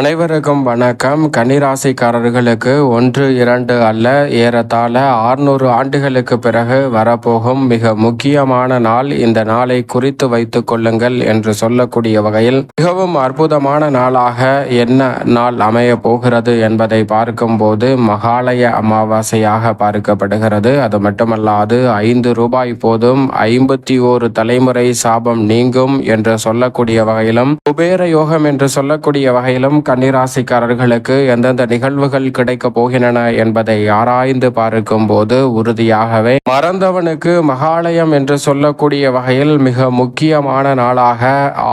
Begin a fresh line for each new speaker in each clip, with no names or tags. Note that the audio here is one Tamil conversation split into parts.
அனைவருக்கும் வணக்கம். கன்னிராசிக்காரர்களுக்கு ஒன்று இரண்டு அல்ல ஏறத்தாழ ஆறுநூறு ஆண்டுகளுக்கு பிறகு வரப்போகும் மிக முக்கியமான நாள். இந்த நாளை குறித்து வைத்துக் கொள்ளுங்கள் என்று சொல்லக்கூடிய வகையில் மிகவும் அற்புதமான நாளாக என்ன நாள் அமைய போகிறது என்பதை பார்க்கும்போது மகாலய அமாவாசையாக பார்க்கப்படுகிறது. அது மட்டுமல்லாது ஐந்து ரூபாய் போதும் ஐம்பத்தி ஓரு தலைமுறை சாபம் நீங்கும் என்று சொல்லக்கூடிய வகையிலும் குபேர யோகம் என்று சொல்லக்கூடிய வகையிலும் கன்னிராசிக்காரர்களுக்கு எந்தெந்த நிகழ்வுகள் கிடைக்க போகின்றன என்பதை ஆராய்ந்து பார்க்கும் போது உறுதியாகவே மறந்தவனுக்கு மகாலயம் என்று சொல்லக்கூடிய வகையில் மிக முக்கியமான நாளாக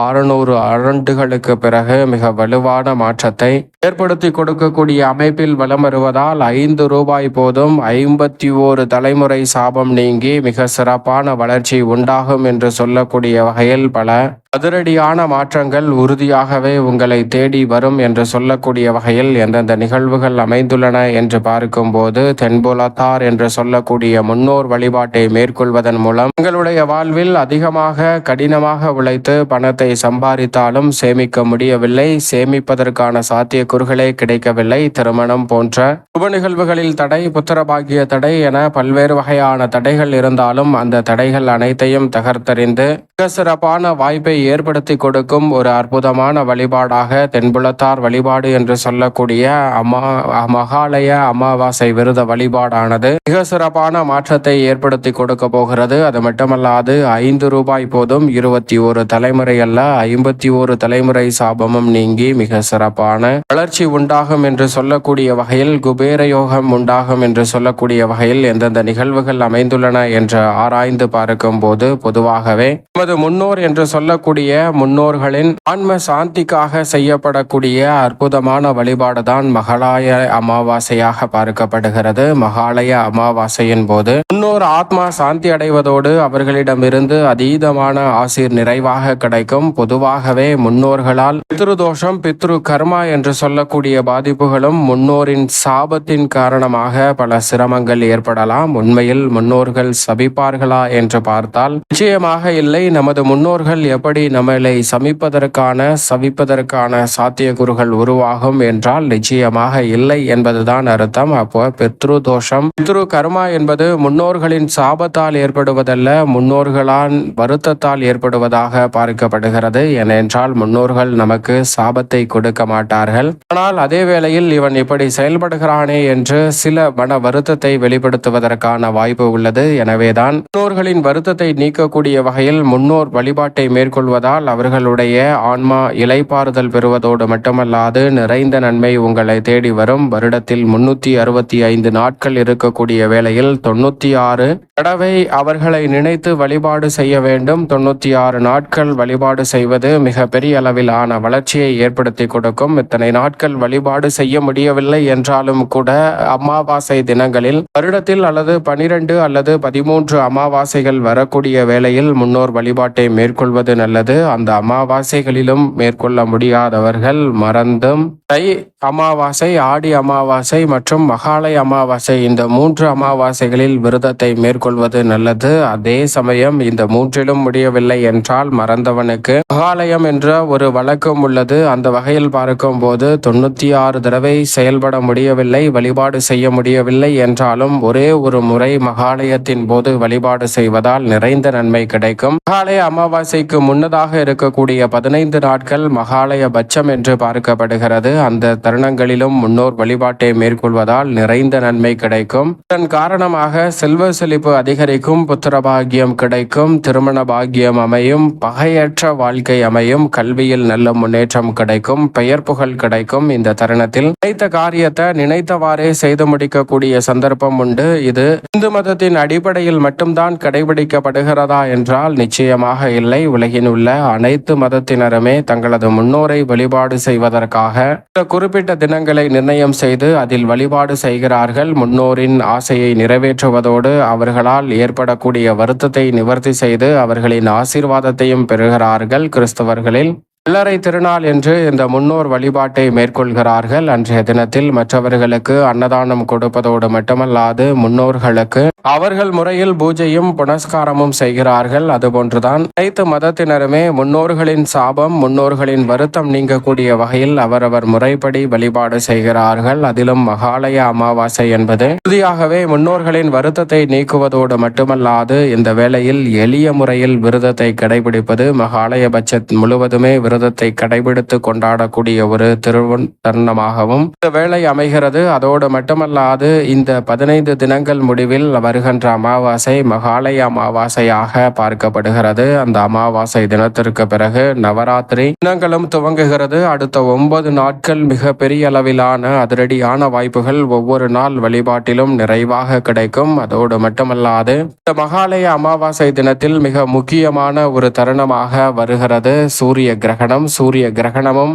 ஆறுநூறு ஆண்டுகளுக்கு பிறகு மிக வலுவான மாற்றத்தை ஏற்படுத்தி கொடுக்கக்கூடிய அமைப்பில் வலம் வருவதால் ஐந்து ரூபாய் போதும் ஐம்பத்தி ஓரு தலைமுறை சாபம் நீங்கி மிக சிறப்பான வளர்ச்சி உண்டாகும் என்று சொல்லக்கூடிய வகையில் பல அதிரடியான மாற்றங்கள் உறுதியாகவே உங்களை தேடி வரும் என்று சொல்லக்கூடிய வகையில் எந்தெந்த நிகழ்வுகள் அமைந்துள்ளன என்று பார்க்கும்போது தென்புலத்தார் என்று சொல்லக்கூடிய முன்னோர் வழிபாட்டை மேற்கொள்வதன் மூலம் உங்களுடைய வாழ்வில் அதிகமாக கடினமாக உழைத்து பணத்தை சம்பாதித்தாலும் சேமிக்க முடியவில்லை சேமிப்பதற்கான சாத்தியக்கூறுகளே கிடைக்கவில்லை. திருமணம் போன்ற சுப நிகழ்வுகளில் தடை புத்திரபாகிய தடை என பல்வேறு வகையான தடைகள் இருந்தாலும் அந்த தடைகள் அனைத்தையும் தகர்த்தறிந்து மிக சிறப்பான வாய்ப்பை ஏற்படுத்தி கொடுக்கும் ஒரு அற்புதமான வழிபாடாக தென்புலத்தார் வழிபாடு என்று சொல்லக்கூடிய அம்மா மகாலய அமாவாசை விருத வழிபாடானது மிக சிறப்பான மாற்றத்தை ஏற்படுத்தி கொடுக்க போகிறது. அது மட்டுமல்லாது ஐந்து ரூபாய் போதும் இருபத்தி ஒரு தலைமுறை அல்ல ஐம்பத்தி ஒரு தலைமுறை சாபமும் நீங்கி மிக சிறப்பான வளர்ச்சி உண்டாகும் என்று சொல்லக்கூடிய வகையில் குபேர யோகம் உண்டாகும் என்று சொல்லக்கூடிய வகையில் எந்தெந்த நிகழ்வுகள் அமைந்துள்ளன என்று ஆராய்ந்து பார்க்கும் போது பொதுவாகவே நமது முன்னோர் என்று சொல்லக்கூடிய முன்னோர்களின் ஆன்ம சாந்திக்காக செய்யப்படக்கூடிய அற்புதமான வழிபாடு தான் மகாலய அமாவாசையாக பார்க்கப்படுகிறது. மகாலய அமாவாசையின் போது முன்னோர் ஆத்மா சாந்தி அடைவதோடு அவர்களிடமிருந்து அதீதமான ஆசீர் நிறைவாக கிடைக்கும். பொதுவாகவே முன்னோர்களால் பித்ருதோஷம் பித்ரு கர்மா என்று சொல்லக்கூடிய பாதிப்புகளும் முன்னோரின் சாபத்தின் காரணமாக பல சிரமங்கள் ஏற்படலாம். உண்மையில் முன்னோர்கள் சபிப்பார்களா என்று பார்த்தால் நிச்சயமாக இல்லை. நமது முன்னோர்கள் எப்படி நம்மளை சமிப்பதற்கான சவிப்பதற்கான சாத்தியக்கூறுகள் உருவாகும் என்றால் நிச்சயமாக இல்லை என்பதுதான் அர்த்தம். அப்போ பித்ரு தோஷம். பித்ரு கர்மா என்பது முன்னோர்களின் சாபத்தால் ஏற்படுவதல்ல முன்னோர்களால் வருத்தத்தால் ஏற்படுவதாக பார்க்கப்படுகிறது. ஏனென்றால் முன்னோர்கள் நமக்கு சாபத்தை கொடுக்க மாட்டார்கள். ஆனால் அதே வேளையில் இவன் இப்படி செயல்படுகிறானே என்று சில மன வருத்தத்தை வெளிப்படுத்துவதற்கான வாய்ப்பு உள்ளது. எனவேதான் முன்னோர்களின் வருத்தத்தை நீக்கக்கூடிய வகையில் முன்னோர் வழிபாட்டை மேற்கொள்வதால் அவர்களுடைய ஆன்மா இலைப்பாறுதல் பெறுவதோடு மட்டுமல்லாது நிறைந்த நன்மை உங்களை தேடி வரும். வருடத்தில் முன்னூத்தி அறுபத்தி ஐந்து நாட்கள் இருக்கக்கூடிய வேளையில் தொண்ணூத்தி ஆறு தடவை அவர்களை நினைத்து வழிபாடு செய்ய வேண்டும். தொண்ணூத்தி ஆறு நாட்கள் வழிபாடு செய்வது மிக பெரிய அளவிலான வளர்ச்சியை ஏற்படுத்தி கொடுக்கும். இத்தனை நாட்கள் வழிபாடு செய்ய முடியவில்லை என்றாலும் கூட அமாவாசை தினங்களில் வருடத்தில் அல்லது பனிரெண்டு அல்லது பதிமூன்று அமாவாசைகள் வரக்கூடிய வேளையில் முன்னோர் வழிபாட்டை மேற்கொள்வது நல்லது. அந்த அமாவாசைகளிலும் மேற்கொள்ள முடியாதவர்கள் மறந்தும். தை அமாவாசை ஆடி அமாவாசை மற்றும் மகாலய அமாவாசை இந்த மூன்று அமாவாசைகளில் விரதத்தை மேற்கொள்வது நல்லது. அதே சமயம் இந்த மூன்றிலும் முடியவில்லை என்றால் மறந்தவனுக்கு மகாலயம் என்ற ஒரு வழக்கம் உள்ளது. அந்த வகையில் பார்க்கும் போது தொண்ணூத்தி ஆறு தடவை செயல்பட முடியவில்லை வழிபாடு செய்ய முடியவில்லை என்றாலும் ஒரே ஒரு முறை மகாலயத்தின் போது வழிபாடு செய்வதால் நிறைந்த நன்மை கிடைக்கும். மகாலய அமாவாசைக்கு முன்னர் முன்னதாக இருக்கக்கூடிய பதினைந்து நாட்கள் மகாலய பட்சம் என்று பார்க்கப்படுகிறது. அந்த தருணங்களிலும் முன்னோர் வழிபாட்டை மேற்கொள்வதால் நிறைந்த நன்மை கிடைக்கும். இதன் காரணமாக செல்வ செழிப்பு அதிகரிக்கும் புத்திரபாக்கியம் கிடைக்கும் திருமண பாகியம் அமையும் பகையற்ற வாழ்க்கை அமையும் கல்வியில் நல்ல முன்னேற்றம் கிடைக்கும் பெயர் புகழ் கிடைக்கும். இந்த தருணத்தில் நினைத்த காரியத்தை நினைத்தவாறே செய்து முடிக்கக்கூடிய சந்தர்ப்பம் உண்டு. இது இந்து மதத்தின் அடிப்படையில் மட்டும்தான் கடைபிடிக்கப்படுகிறதா என்றால் நிச்சயமாக இல்லை. உலகின் உள்ள அனைத்து மதத்தினருமே தங்களது முன்னோரை வழிபாடு செய்வதற்காக சில குறிப்பிட்ட தினங்களை நிர்ணயம் செய்து அதில் வழிபாடு செய்கிறார்கள். முன்னோரின் ஆசையை நிறைவேற்றுவதோடு அவர்களால் ஏற்படக்கூடிய வருத்தத்தை நிவர்த்தி செய்து அவர்களின் ஆசீர்வாதத்தையும் பெறுகிறார்கள் கிறிஸ்தவர்களில். வெள்ளரை திருநாள் என்று இந்த முன்னோர் வழிபாட்டை மேற்கொள்கிறார்கள். அன்றைய தினத்தில் மற்றவர்களுக்கு அன்னதானம் கொடுப்பதோடு மட்டுமல்லாது முன்னோர்களுக்கு அவர்கள் முறையில் பூஜையும் புனஸ்காரமும் செய்கிறார்கள். அதுபோன்றுதான் அனைத்து மதத்தினருமே முன்னோர்களின் சாபம் முன்னோர்களின் வருத்தம் நீங்கக்கூடிய வகையில் அவரவர் முறைப்படி வழிபாடு செய்கிறார்கள். அதிலும் மகாலய அமாவாசை என்பது உறுதியாகவே முன்னோர்களின் வருத்தத்தை நீக்குவதோடு மட்டுமல்லாது இந்த வேளையில் எளிய முறையில் விரதத்தை கடைபிடிப்பது மகாலய பட்சத் முழுவதுமே விரதத்தை கடைபிடித்து கொண்டாடக்கூடிய ஒரு திருவன் தருணமாகவும் இந்த வேலை அமைகிறது. அதோடு மட்டுமல்லாது இந்த பதினைந்து தினங்கள் முடிவில் வருகின்ற அமாவாசை மகாலய அமாவாசையாக பார்க்கப்படுகிறது. அந்த அமாவாசை தினத்திற்கு பிறகு நவராத்திரி தினங்களும் துவங்குகிறது. அடுத்த ஒன்பது நாட்கள் மிக பெரிய அளவிலான அதிரடியான வாய்ப்புகள் ஒவ்வொரு நாள் வழிபாட்டிலும் நிறைவாக கிடைக்கும். அதோடு மட்டுமல்லாது இந்த மகாலய அமாவாசை தினத்தில் மிக முக்கியமான ஒரு தருணமாக வருகிறது. சூரிய கிரகணம் சூரிய கிரகணமும்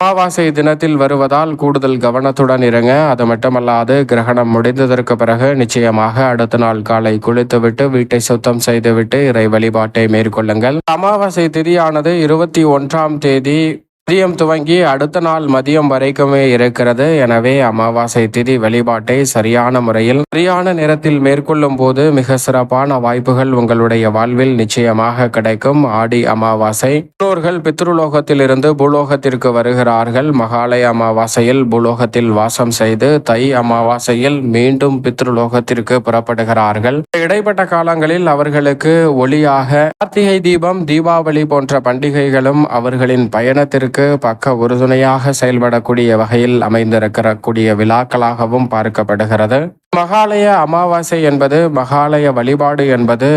அமாவாசை தினத்தில் வருவதால் கூடுதல் கவனத்துடன் இருங்க. அது மட்டுமல்லாது கிரகணம் முடிந்ததற்கு பிறகு நிச்சயமாக அடுத்த நாள் காலை குளித்துவிட்டு வீட்டை சுத்தம் செய்துவிட்டு இறை வழிபாட்டை மேற்கொள்ளுங்கள். அமாவாசை திதியானது இருபத்தி ஒன்றாம் தேதி மதியம் துவங்கி அடுத்த நாள் மதியம் வரைக்குமே இருக்கிறது. எனவே அமாவாசை திதி வழிபாட்டை சரியான முறையில் சரியான நேரத்தில் மேற்கொள்ளும் போது மிக சிறப்பான வாய்ப்புகள் உங்களுடைய வாழ்வில் நிச்சயமாக கிடைக்கும். ஆடி அமாவாசை. முன்னோர்கள் பித்ருலோகத்தில் இருந்து பூலோகத்திற்கு வருகிறார்கள். மகாலய அமாவாசையில் பூலோகத்தில் வாசம் செய்து தை அமாவாசையில் மீண்டும் பித்ருலோகத்திற்கு புறப்படுகிறார்கள். இடைப்பட்ட காலங்களில் அவர்களுக்கு ஒளியாக கார்த்திகை தீபம் தீபாவளி போன்ற பண்டிகைகளும் அவர்களின் பயணத்திற்கு பக்க உறுதுணையாக செயல்படக்கூடிய வகையில் அமைந்திருக்கிறக்கூடிய விழாக்களாகவும் பார்க்கப்படுகிறது. மகாலய அமாவாசை என்பது மகாலய வழிபாடு என்பது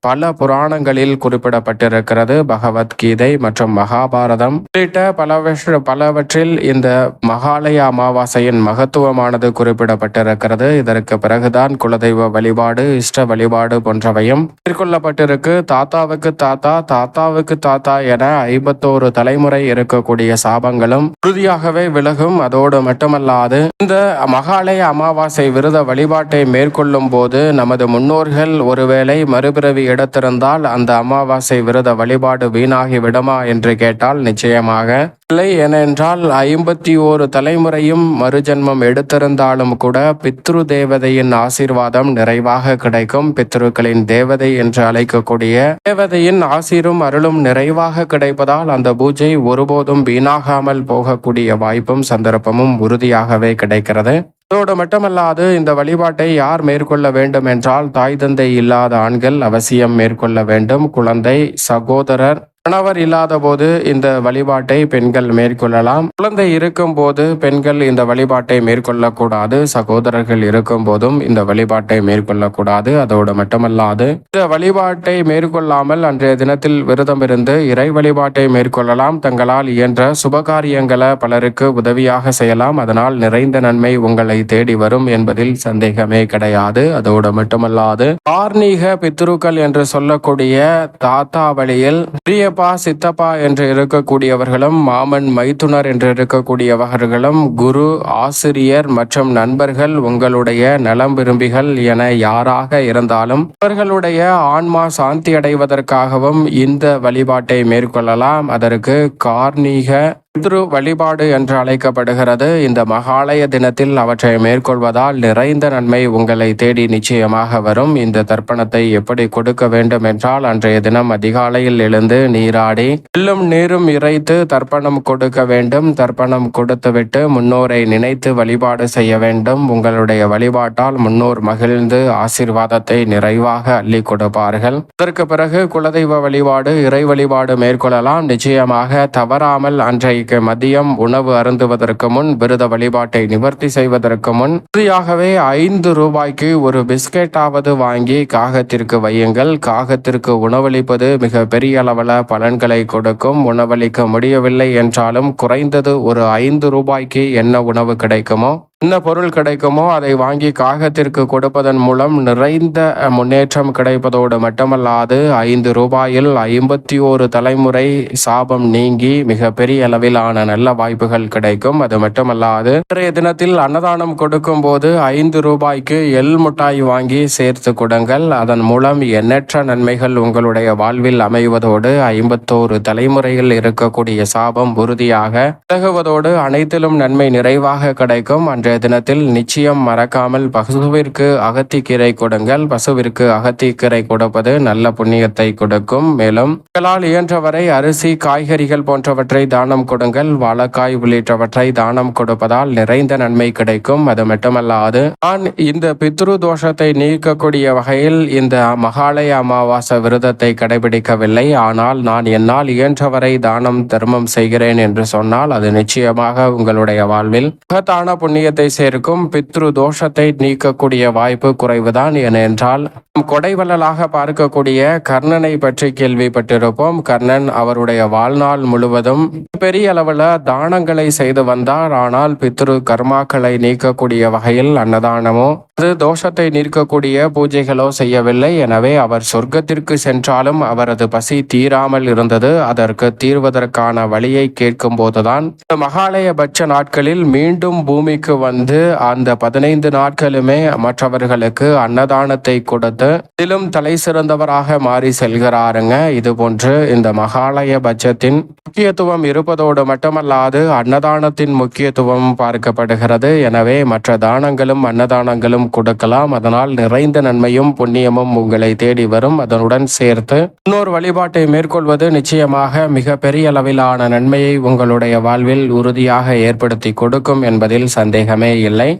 பல புராணங்களில் குறிப்பிடப்பட்டிருக்கிறது. பகவத்கீதை மற்றும் மகாபாரதம் உள்ளிட்ட பலவற்ற பலவற்றில் இந்த மகாலய அமாவாசையின் மகத்துவமானது குறிப்பிடப்பட்டிருக்கிறது. இதற்கு பிறகுதான் குலதெய்வ வழிபாடு இஷ்ட வழிபாடு போன்றவையும் மேற்கொள்ளப்பட்டிருக்கு. தாத்தாவுக்கு தாத்தா தாத்தாவுக்கு தாத்தா என ஐம்பத்தோரு தலைமுறை இருக்கக்கூடிய சாபங்களும் உறுதியாகவே விலகும். அதோடு மட்டுமல்லாது இந்த மகாலய அமாவாசை விரத வழிபாட்டை மேற்கொள்ளும் போது நமது முன்னோர்கள் ஒருவேளை மறுபிறவி எடுத்திருந்தால் அந்த அமாவாசை விரத வழிபாடு வீணாகி விடுமா என்று கேட்டால் நிச்சயமாக இல்லை ஏனென்றால் ஐம்பத்தி ஓரு தலைமுறையும் மறுஜன்மம் எடுத்திருந்தாலும் கூட பித்ரு தேவதையின் ஆசீர்வாதம் நிறைவாக கிடைக்கும். பித்ருக்களின் தேவதை என்று அழைக்கக்கூடிய தேவதையின் ஆசீரும் அருளும் நிறைவாக கிடைப்பதால் அந்த பூஜை ஒருபோதும் வீணாகாமல் போகக்கூடிய வாய்ப்பும் சந்தர்ப்பமும் உறுதியாகவே கிடைக்கிறது. அதோடு மட்டுமல்லாது இந்த வழிபாட்டை யார் மேற்கொள்ள வேண்டும் என்றால் தாய் தந்தை இல்லாத ஆண்கள் அவசியம் மேற்கொள்ள வேண்டும். குழந்தை சகோதரர் கணவர் இல்லாத போது இந்த வழிபாட்டை பெண்கள் மேற்கொள்ளலாம். குழந்தை இருக்கும் போது பெண்கள் இந்த வழிபாட்டை மேற்கொள்ளக்கூடாது. சகோதரர்கள் இருக்கும் போதும் இந்த வழிபாட்டை மேற்கொள்ளக்கூடாது. அதோடு மட்டுமல்லாது இந்த வழிபாட்டை மேற்கொள்ளாமல் அன்றைய தினத்தில் விரதம் இருந்து இறை வழிபாட்டை மேற்கொள்ளலாம். தங்களால் இயன்ற சுபகாரியங்களை பலருக்கு உதவியாக செய்யலாம். அதனால் நிறைந்த நன்மை உங்களை தேடி வரும் என்பதில் சந்தேகமே கிடையாது. அதோடு மட்டுமல்லாது ஆர்மீக பித்ருக்கள் என்று சொல்லக்கூடிய தாத்தா வழியில் பெரிய சித்தப்பா என்று இருக்கக்கூடியவர்களும் மாமன் மைத்துனர் என்று இருக்கக்கூடியவர்களும் குரு ஆசிரியர் மற்றும் நண்பர்கள் உங்களுடைய நலம் விரும்பிகள் என யாராக இருந்தாலும் அவர்களுடைய ஆன்மா சாந்தி அடைவதற்காகவும் இந்த வழிபாட்டை மேற்கொள்ளலாம். அதற்கு கார்ணிக பித்ரு வழிபாடு என்று அழைக்கப்படுகிறது. இந்த மகாலய தினத்தில் அவற்றை மேற்கொள்வதால் நிறைந்த நன்மை உங்களை தேடி நிச்சயமாக வரும். இந்த தர்ப்பணத்தை எப்படி கொடுக்க வேண்டும் என்றால் அன்றைய தினம் அதிகாலையில் எழுந்து நீராடி எள்ளும் நீரும் இறைத்து தர்ப்பணம் கொடுக்க வேண்டும். தர்ப்பணம் கொடுத்துவிட்டு முன்னோரை நினைத்து வழிபாடு செய்ய வேண்டும். உங்களுடைய வழிபாட்டால் முன்னோர் மகிழ்ந்து ஆசீர்வாதத்தை நிறைவாக அள்ளி கொடுப்பார்கள். அதற்கு பிறகு குலதெய்வ வழிபாடு இறை வழிபாடு மேற்கொள்ளலாம். நிச்சயமாக தவறாமல் அன்றைய அன்றைக்கு மதியம் உணவு அருந்துவதற்கு முன் விரத வழிபாட்டை நிவர்த்தி செய்வதற்கு முன் இறுதியாகவே ஐந்து ரூபாய்க்கு ஒரு பிஸ்கெட்டாவது வாங்கி காகத்திற்கு வையுங்கள். காகத்திற்கு உணவளிப்பது மிக பெரிய அளவில் பலன்களை கொடுக்கும். உணவளிக்க முடியவில்லை என்றாலும் குறைந்தது ஒரு ஐந்து ரூபாய்க்கு என்ன உணவு கிடைக்குமோ என்ன பொருள் கிடைக்குமோ அதை வாங்கி காகத்திற்கு கொடுப்பதன் மூலம் நிறைந்த முன்னேற்றம் கிடைப்பதோடு மட்டுமல்லாது ஐந்து ரூபாயில் ஐம்பத்தி ஓரு தலைமுறை சாபம் நீங்கி மிகப்பெரிய அளவிலான நல்ல வாய்ப்புகள் கிடைக்கும். அது மட்டுமல்லாது இன்றைய தினத்தில் அன்னதானம் கொடுக்கும் போது ஐந்து ரூபாய்க்கு எள் மிட்டாய் வாங்கி சேர்த்து கொடுங்கள். அதன் மூலம் எண்ணற்ற நன்மைகள் உங்களுடைய வாழ்வில் அமைவதோடு ஐம்பத்தோரு தலைமுறையில் இருக்கக்கூடிய சாபம் உறுதியாக விலகுவதோடு அனைத்திலும் நன்மை நிறைவாக கிடைக்கும். அன்றைய தினத்தில் நிச்சயம் மறக்காமல் பசுவிற்கு அகத்திக்கீரை கொடுங்கள். பசுவிற்கு அகத்திக்கீரை கொடுப்பது நல்ல புண்ணியத்தை கொடுக்கும். மேலும் உங்களால் இயன்றவரை அரிசி காய்கறிகள் போன்றவற்றை தானம் கொடுங்கள். வாழைக்காய் உள்ளிட்டவற்றை தானம் கொடுப்பதால் நிறைந்த நன்மை கிடைக்கும். அது மட்டுமல்லாது நான் இந்த பித்ரு தோஷத்தை நீக்கக்கூடிய வகையில் இந்த மகாலய அமாவாசை விரதத்தை கடைபிடிக்கவில்லை. ஆனால் நான் என்னால் இயன்றவரை தானம் தர்மம் செய்கிறேன் என்று சொன்னால் அது நிச்சயமாக உங்களுடைய வாழ்வில் மகத்தான புண்ணியத்தை சேர்க்கும் பித்ரு தோஷத்தை நீக்கக்கூடிய வாய்ப்பு குறைவுதான் ஏனென்றால் நாம் கொடைவள்ளலாக பார்க்கக்கூடிய கர்ணனை பற்றி கேள்விப்பட்டிருப்போம். கர்ணன் அவருடைய வாழ்நாள் முழுவதும் பெரிய அளவில் தானங்களை செய்து வந்தார். ஆனால் பித்ரு கர்மாக்களை நீக்கக்கூடிய வகையில் அன்னதானமோ அது தோஷத்தை நீக்கக்கூடிய பூஜைகளோ செய்யவில்லை. எனவே அவர் சொர்க்கத்திற்கு சென்றாலும் அவரது பசி தீராமல் இருந்தது. அதற்கு தீர்வதற்கான வழியை கேட்கும் போதுதான் மகாலயபட்ச நாட்களில் மீண்டும் பூமிக்கு வந்து அந்த பதினைந்து நாட்களுமே மற்றவர்களுக்கு அன்னதானத்தை கொடுத்து இதிலும் தலை சிறந்தவராக மாறி செல்கிறாருங்க. இது போன்று இந்த மகாலய பட்சத்தின் முக்கியத்துவம் இருப்பதோடு மட்டுமல்லாது அன்னதானத்தின் முக்கியத்துவம் பார்க்கப்படுகிறது. எனவே மற்ற தானங்களும் அன்னதானங்களும் கொடுக்கலாம். அதனால் நிறைந்த நன்மையும் புண்ணியமும் உங்களை தேடி வரும். அதனுடன் சேர்த்து இன்னொரு வழிபாட்டை மேற்கொள்வது நிச்சயமாக மிக பெரிய அளவிலான நன்மையை உங்களுடைய வாழ்வில் உறுதியாக ஏற்படுத்தி கொடுக்கும் என்பதில் சந்தேகம் சந்தேகமே இல்லை.